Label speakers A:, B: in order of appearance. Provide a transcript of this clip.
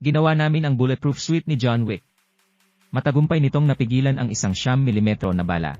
A: Ginawa namin ang bulletproof suit ni John Wick. Matagumpay nitong napigilan ang isang siyam milimetro na bala.